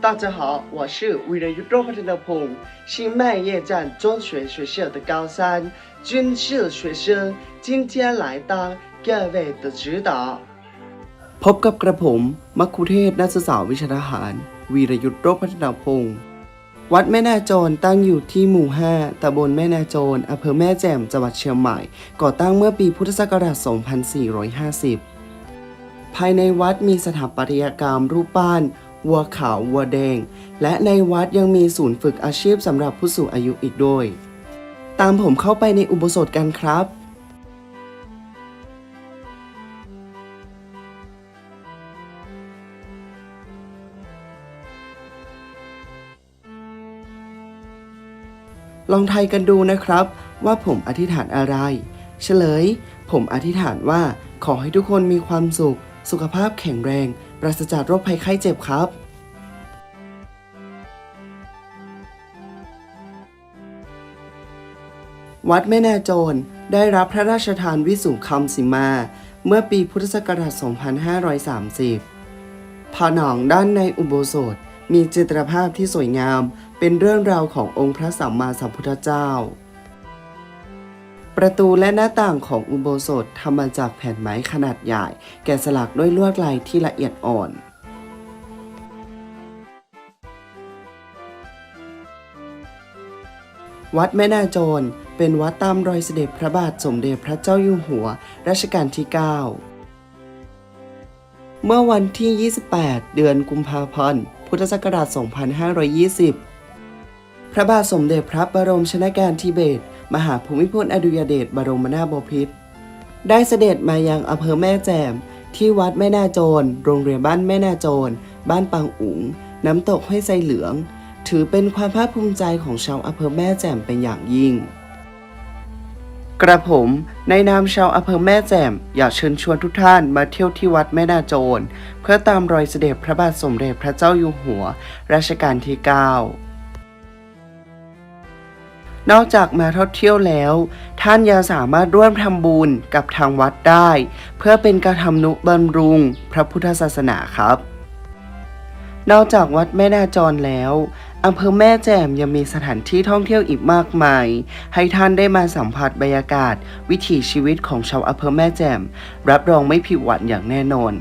大家好，我是为了宇宙发展的鹏，新麦业站中学学校的高三军事学生，今天来当各位的指导。 พบกับกระผมมัคคุเทศนักศึกษาวิชาทหาร วีรยุทธโรจน์พัฒนาพงศ์วัดแม่นาโจรตั้งอยู่ที่หมู่ 5ตำบลแม่นาโจรอำเภอแม่แจ่มจังหวัดเชียงใหม่ ก่อตั้งเมื่อปีพุทธศักราช 2450 ภายในวัดมีสถาปัตยกรรมรูปปั้น วัวขาววัวแดง และในวัดยังมีศูนย์ฝึกอาชีพสำหรับผู้สูงอายุอีกด้วย ตามผมเข้าไปในอุโบสถกันครับลองทายกันดูนะครับ ว่าผมอธิษฐานอะไร เฉลย ผมอธิษฐานว่าขอให้ทุกคนมีความสุข สุขภาพแข็งแรง ปราศจากโรคภัยไข้เจ็บครับ วัดแม่นาโจรได้รับพระราชทานวิสุงคำสิมา เมื่อปีพุทธศักราช 2530 ผนังด้านในอุโบสถมีจิตรภาพที่สวยงาม เป็นเรื่องราวขององค์พระสัมมาสัมพุทธเจ้า ประตูและหน้าต่างของอุโบสถทำมาจากแผ่นไม้ขนาดใหญ่ แกะสลักด้วยลวดลายที่ละเอียดอ่อนวัดแม่นาโจร เป็นวัดตามรอยเสด็จพระบาทสมเด็จพระเจ้าอยู่หัว รัชกาลที่ 9 เมื่อวันที่ 28 เดือนกุมภาพันธ์ พุทธศักราช 2520 พระบาทสมเด็จพระบรมชนกาธิเบศร มหาภูมิพลอดุยเดชบรมนาถบพิตรได้เสด็จมายังอำเภอแม่แจ่ม ที่วัดแม่นาโจร โรงเรียนบ้านแม่นาโจร บ้านปังอุ๋ง น้ำตกห้วยไซเหลือง ถือเป็นความภาคภูมิใจของชาวอำเภอแม่แจ่มเป็นอย่างยิ่ง กระผมในนามชาวอำเภอแม่แจ่ม อยากเชิญชวนทุกท่านมาเที่ยวที่วัดแม่นาโจร เพื่อตามรอยเสด็จพระบาทสมเด็จพระเจ้าอยู่หัว รัชกาลที่ 9 นอกจากมาท่องเที่ยวแล้ว ท่านยังสามารถร่วมทำบุญกับทางวัดได้ เพื่อเป็นการทำนุบำรุงพระพุทธศาสนาครับ นอกจากวัดแม่นาจรแล้วอำเภอแม่แจ่มยังมีสถานที่ท่องเที่ยวอีกมากมาย ให้ท่านได้มาสัมผัสบรรยากาศ วิถีชีวิตของชาวอำเภอแม่แจ่ม รับรองไม่ผิดหวังอย่างแน่นอน